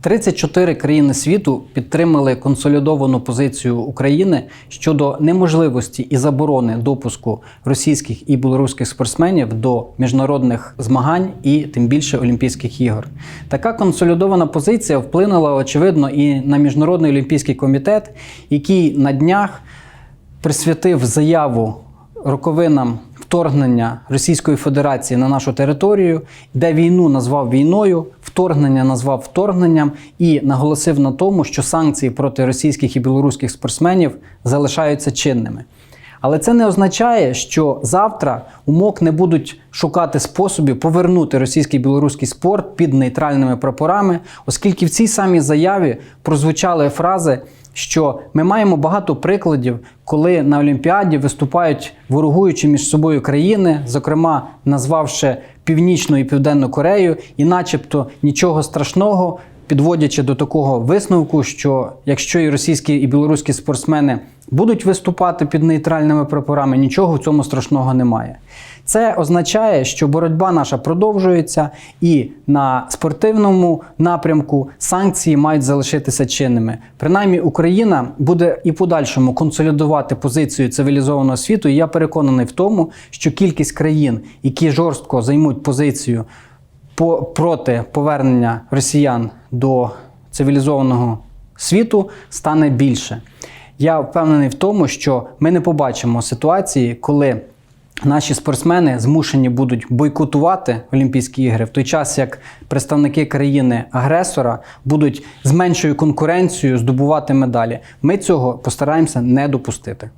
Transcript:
34 країни світу підтримали консолідовану позицію України щодо неможливості і заборони допуску російських і білоруських спортсменів до міжнародних змагань і тим більше Олімпійських ігор. Така консолідована позиція вплинула очевидно і на міжнародний олімпійський комітет, який на днях присвятив заяву роковинам вторгнення Російської Федерації на нашу територію, де війну назвав війною, вторгнення назвав вторгненням і наголосив на тому, що санкції проти російських і білоруських спортсменів залишаються чинними. Але це не означає, що завтра умок не будуть шукати способів повернути російський білоруський спорт під нейтральними прапорами, оскільки в цій самій заяві прозвучали фрази, що ми маємо багато прикладів, коли на Олімпіаді виступають ворогуючі між собою країни, зокрема назвавши Північну і Південну Корею, і, начебто, нічого страшного, підводячи до такого висновку, що якщо і російські і білоруські спортсмени будуть виступати під нейтральними прапорами, нічого в цьому страшного немає. Це означає, що боротьба наша продовжується, і на спортивному напрямку санкції мають залишитися чинними. Принаймні, Україна буде і подальшому консолідувати позицію цивілізованого світу. І я переконаний в тому, що кількість країн, які жорстко займуть позицію по, проти повернення росіян до цивілізованого світу, стане більше. Я впевнений в тому, що ми не побачимо ситуації, коли наші спортсмени змушені будуть бойкотувати Олімпійські ігри в той час, як представники країни-агресора будуть з меншою конкуренцією здобувати медалі. Ми цього постараємося не допустити.